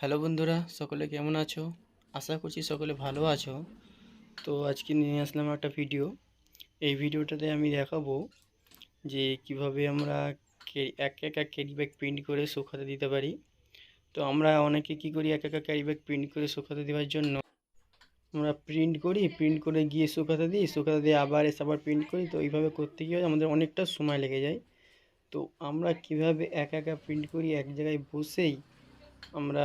Hello বন্ধুরা, সকলে কেমন আছো? আশা করছি সকলে ভালো আছো। তো আজকে নিয়ে আসলাম একটা ভিডিও। এই ভিডিওটাতে আমি দেখাবো যে কীভাবে আমরা এক একা ক্যারি ব্যাগ প্রিন্ট করে শুকাতে দিতে পারি। তো আমরা অনেকে কি করি, এক একা ক্যারি ব্যাগ প্রিন্ট করে শুকাতে দেওয়ার জন্য আমরা প্রিন্ট করি, প্রিন্ট করে গিয়ে শুকাতে দিই শুকাতে দিয়ে আবার এসে আবার প্রিন্ট করি। তো এইভাবে করতে গিয়ে আমাদের অনেকটা সময় লেগে যায়। তো আমরা কীভাবে একা একা প্রিন্ট করি, এক জায়গায় বসেই আমরা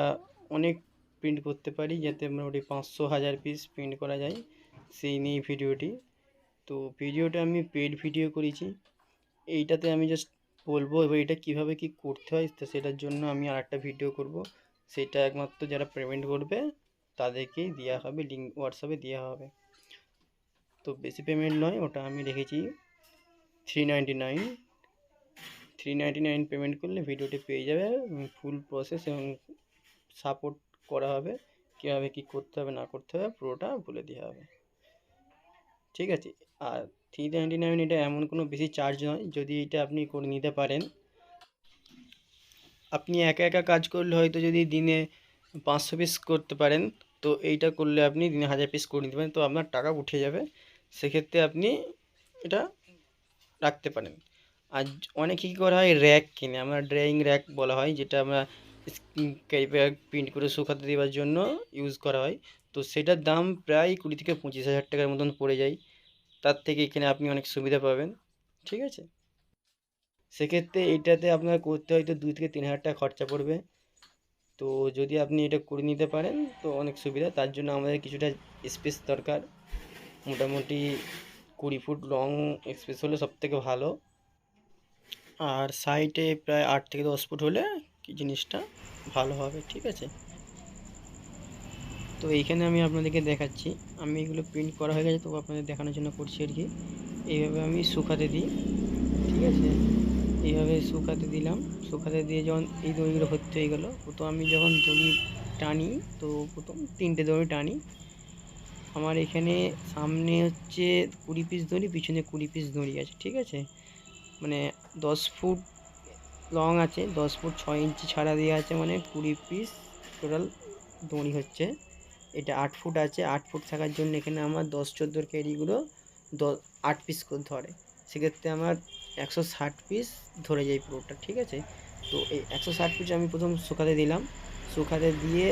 অনেক প্রিন্ট করতে পারি যাতে মোটামুটি পাঁচশো হাজার পিস প্রিন্ট করা যায় সেই নিয়ে ভিডিওটি তো ভিডিওটা আমি পেড ভিডিও করেছি। এইটাতে আমি জাস্ট বলব এবার এটা কীভাবে কি করতে হয় তো সেটার জন্য আমি আর একটা ভিডিও করব। সেটা একমাত্র যারা পেমেন্ট করবে তাদেরকেই দেওয়া হবে লিঙ্ক হোয়াটসঅ্যাপে দেওয়া হবে। তো বেশি পেমেন্ট নয়, ওটা আমি রেখেছি three ninety nine three ninety nine payment করলে ভিডিওটি পেয়ে যাবে ফুল প্রসেস এবং সাপোর্ট করা হবে। কীভাবে কী করতে হবে, না করতে হবে, পুরোটা বলে দেওয়া হবে। ঠিক আছে? আর থ্রি নাইনটি নাইন এটা এমন কোনো বেশি চার্জ নয়, যদি এটা আপনি করে নিতে পারেন। আপনি একা একা কাজ করলে হয়তো যদি দিনে পাঁচশো পিস করতে পারেন, তো এইটা করলে আপনি দিনে হাজার পিস করে নিতে পারেন, তো আপনার টাকা উঠে যাবে। সেক্ষেত্রে আপনি এটা রাখতে পারেন। আর অনেক কী করা হয় র্যাক কিনে। আমরা ড্রয়িং র্যাক বলা হয়, যেটা আমরা ক্যারি প্রিন্ট করে শুকাতে দেওয়ার জন্য ইউজ করা হয়। তো সেটার দাম প্রায় কুড়ি থেকে পঁচিশ হাজার টাকার মতন পড়ে যায়। তার থেকে এখানে আপনি অনেক সুবিধা পাবেন। ঠিক আছে? সেক্ষেত্রে এটাতে আপনার করতে হয়তো দুই থেকে তিন হাজার টাকা খরচা পড়বে। তো যদি আপনি এটা করে নিতে পারেন, তো অনেক সুবিধা। তার জন্য আমাদের কিছুটা স্পেস দরকার। মোটামুটি কুড়ি ফুট লং স্পেস হলে সব থেকে ভালো। আর সাইডে প্রায় আট থেকে দশ ফুট হলে কি জিনিসটা ভালো হবে, ঠিক আছে? তো এইখানে আমি আপনাদেরকে দেখাচ্ছি। আমি এগুলো প্রিন্ট করা হয়ে গেছে তো আপনাদের দেখানোর জন্য করছি আর কি। এইভাবে আমি শুকাতে দিই, ঠিক আছে? এইভাবে শুকাতে দিলাম। শুকাতে দিয়ে যখন এই দড়িগুলো ভর্তি হয়ে গেলো তো আমি যখন দড়ি টানি, তো প্রথম তিনটে দড়ি টানি। আমার এখানে সামনে হচ্ছে কুড়ি পিস দড়ি, পিছনে কুড়ি পিস দড়ি আছে, ঠিক আছে? মানে দশ ফুট লং আছে, দশ ফুট ছয় ইঞ্চি ছাড়া দেওয়া আছে মানে কুড়ি পিস টোটাল দড়ি হচ্ছে। এটা আট ফুট আছে, আট ফুট থাকার জন্য এখানে আমার দশ চোদ্দোর ক্যারিগুলো দশ আট পিস করে ধরে। সেক্ষেত্রে আমার একশো ষাট পিস ধরে যায় পুরোটা, ঠিক আছে? তো এই একশো ষাট পিস আমি প্রথম শুকাতে দিলাম। শুকাতে দিয়ে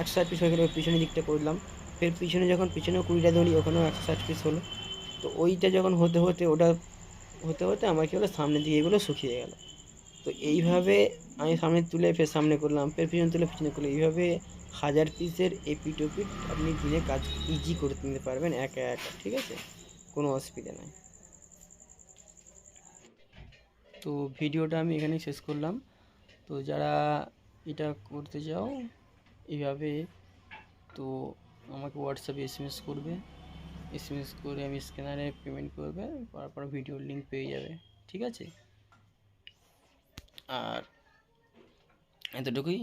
একশো ষাট পিস হয়ে গেলে পিছনের দিকটা করলাম ফের পিছনে যখন পিছনে কুড়িটা দড়ি, ওখানেও একশো ষাট পিস হলো। তো ওইটা যখন হতে হতে ওটা হতে হতে আমার কী হলো সামনের দিকে এগুলো শুকিয়ে গেল। তো এইভাবে আমি সামনে তুলে ফের সামনে করলাম, ফের পিছনে তুলে পিছনে করলাম। এইভাবে হাজার পিসের এপিট ওপিট আপনি দিনে কাজ ইজি করে নিতে পারবেন একা একা, ঠিক আছে? কোনো অসুবিধা নাই। তো ভিডিওটা আমি এখানেই শেষ করলাম। তো যারা এটা করতে চাও, এইভাবে তো আমাকে হোয়াটসঅ্যাপে এস করবে। এসএমএস করে আমি স্ক্যানারে পেমেন্ট করবে তারপর ভিডিও লিঙ্ক পেয়ে যাবে, ঠিক আছে? আর এতটুকুই।